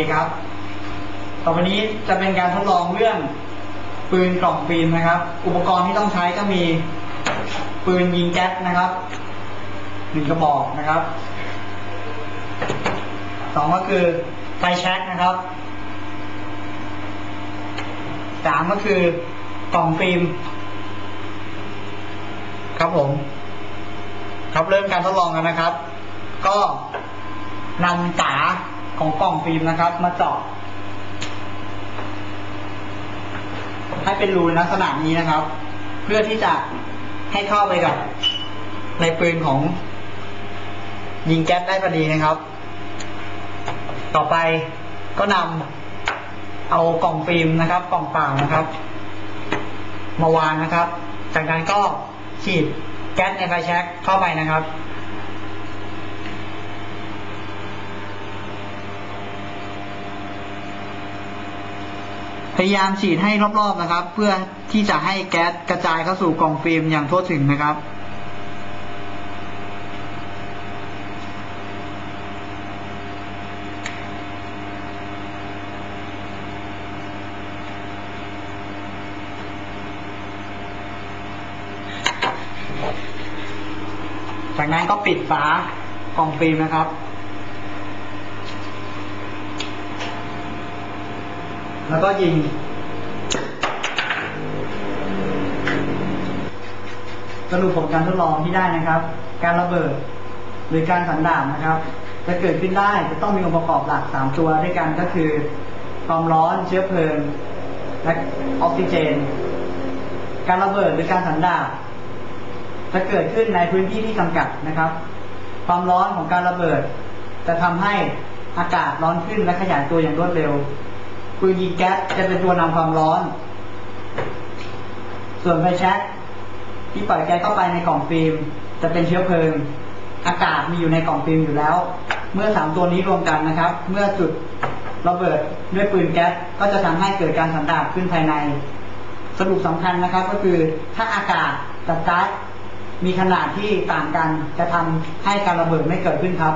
ดีครับ ต่อไปนี้จะเป็นการทดลองเรื่องปืนกล่องฟิล์มนะครับ อุปกรณ์ที่ต้องใช้ก็มีปืนยิงแก๊สนะครับหนึ่งกระบอกนะครับสองก็คือไฟแช็กนะครับสามก็คือกล่องฟิล์มครับผม ครับเริ่มการทดลองกันนะครับ ก็นำฝา ของกล่องฟิล์มนะครับ มาเจาะให้เป็นรูในลักษณะนี้นะครับ เพื่อที่จะให้เข้าไปกับ ในปืนของ ยิงแก๊สได้พอดีนะครับ ต่อไปก็นำเอากล่องฟิล์มนะครับ กล่องเปล่านะครับ มาวางนะครับ จากนั้นก็ฉีดแก๊สในไฟแช็กเข้าไปนะครับ พยายามฉีดให้รอบๆนะครับ เพื่อที่จะให้แก๊สกระจายเข้าสู่กล่องฟิล์มอย่างทั่วถึงนะครับจากนั้นก็ปิดฝากล่องฟิล์มนะครับ แล้วก็ยิง สรุปผลการทดลองที่ได้นะครับ การระเบิดหรือการสันดาบนะครับ จะเกิดขึ้นได้จะต้องมีองค์ประกอบหลักสามตัวด้วยกันก็คือ ความร้อนเชื้อเพลิง และออกซิเจน การระเบิดหรือการสันดาบจะเกิดขึ้นในพื้นที่ที่จำกัดนะครับ ความร้อนของการระเบิด จะทำให้อากาศร้อนขึ้นและขยายตัวอย่างรวดเร็ว ปืนยิงแก๊สจะเป็นตัวนำความร้อน ส่วนไฟแช็กที่ปล่อยแก๊สเข้าไปในกล่องฟิล์ม จะเป็นเชื้อเพลิง อากาศมีอยู่ในกล่องฟิล์มอยู่แล้ว เมื่อสามตัวนี้รวมกันนะครับ เมื่อจุดระเบิดด้วยปืนแก๊สก็จะทำให้เกิดการสันดาบขึ้นภายใน สรุปสำคัญนะครับ ก็คือถ้าอากาศกับก๊าซมีขนาดที่ต่างกันจะทำให้การระเบิดไม่เกิดขึ้นครับ